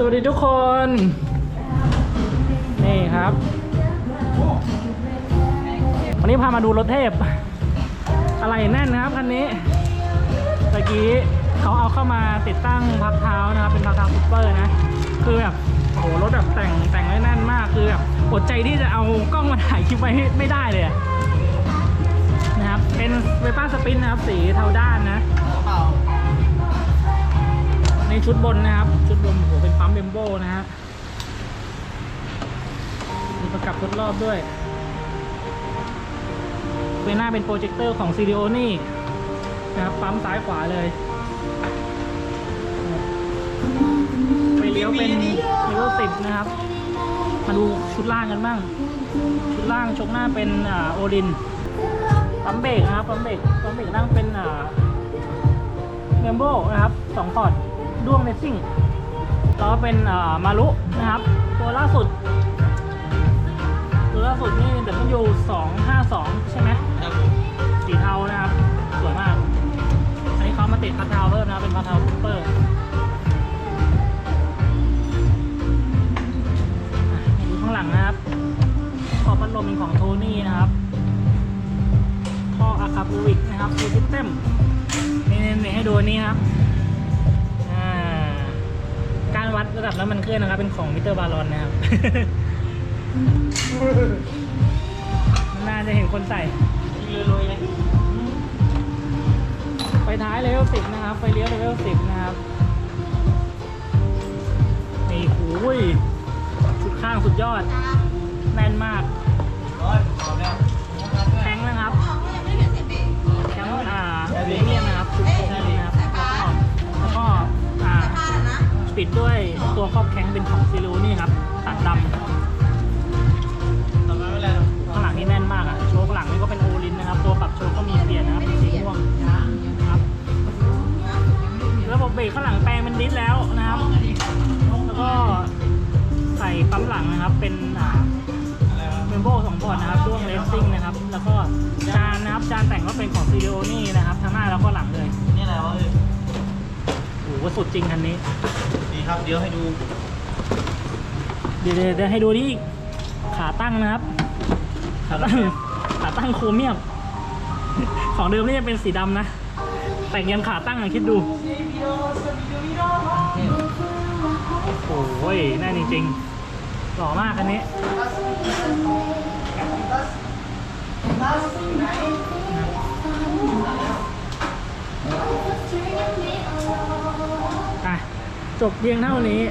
สวัสดีทุกคน นี่ครับ วันนี้พามาดูรถเทพ อะไรแน่นนะครับคันนี้ตะกี้เขาเอาเข้ามาติดตั้งพักเท้านะครับ เป็นพักเท้าซุปเปอร์นะ คือแบบโอ้โหรถแบบแต่งแต่งไว้แน่นมากคือแบบอดใจที่จะเอากล้องมาถ่ายคลิปไว้ไม่ได้เลยนะครับ เป็นเวป้าสปินนะครับ สีเทาด้านนะในชุดบนนะครับ ชุดบน เป็นปั๊มเบมโบนะฮะ มีประกับทดรอบด้วยเฟหน้าเป็นโปรเจคเตอร์ของซีดีโอนี่นะครับ ปั๊มซ้ายขวาเลยไปเลี้ยวเป็นเลเวสิบนะครับ มาดูชุดล่างกันบ้าง ชุดล่างชกหน้าเป็นอ่าโอรินปั๊มเบรกนะครับปั๊มเบรกปั๊มเบรกนั่งเป็นอ่าเมมโบนะครับสองพอร์ตด้วงเลสซิ่ง แล้วก็เป็นเอ่อมารุนะครับ ตัวล่าสุด ตัวล่าสุดนี่เดี๋ยวมันอยู่สองห้าสองใช่ไหมครับผมสีเทานะครับ สวยมาก อันนี้เขามาติดพัทเทาเพิ่มนะครับเป็นพัทเทาซูเปอร์อะดูข้างหลังนะครับขอบพัดลมเป็นของโทนี่นะครับท่ออะคาบูวิกนะครับฟูซิสเต็มนี่นี่ให้ดูอันนี้ครับอ่าการ วัดระดับน้ำมันเครื่องนะครับ เป็นของมิเตอร์บารอนนะครับ น่าจะเห็นคนใส่ยิงรวยๆเลยไฟท้ายเลเวลสิบนะครับ ไฟเลี้ยวเลเวลสิบนะครับ นี่หูยชุดข้างสุดยอด แน่นมากร้อยเอาแล้วแทงค์นะครับ ปิดด้วยตัวครอบแข้งเป็นของซิลูนี่ครับตัดดำต่อมาไม่เป็นไรหรอกข้างหลังนี่แน่นมากอะโชว์หลังนี่ก็เป็นโอลินนะครับ ตัวปรับโชว์ก็มีเปลี่ยนนะครับเป็นสีม่วงนะครับระบบเบรกข้างหลังแปลงเป็นดิสแล้วนะครับ แล้วก็ใส่ปั๊มหลังนะครับเป็นอ่าอะไรวะเมมโบสองพอร์ตนะครับช่วงเลสซิ่งนะครับ แล้วก็จานนะครับจานแต่งก็เป็นของซีดีโอนี่นะครับทั้งหน้าแล้วก็หลังเลย นี่อะไรวะเอ้ยโอ้โหสุดจริงคันนี้ ดีครับ เดี๋ยวให้ดู เดี๋ยวเดี๋ยวเดี๋ยวให้ดูนี่ขาตั้งนะครับ ขาตั้งขาตั้งโครเมียม ของเดิมนี่จะเป็นสีดำนะ แต่งยันขาตั้งอะคิดดู โอ้ยแน่จริงๆหล่อมากคันนี้ จบเพียงเท่านี้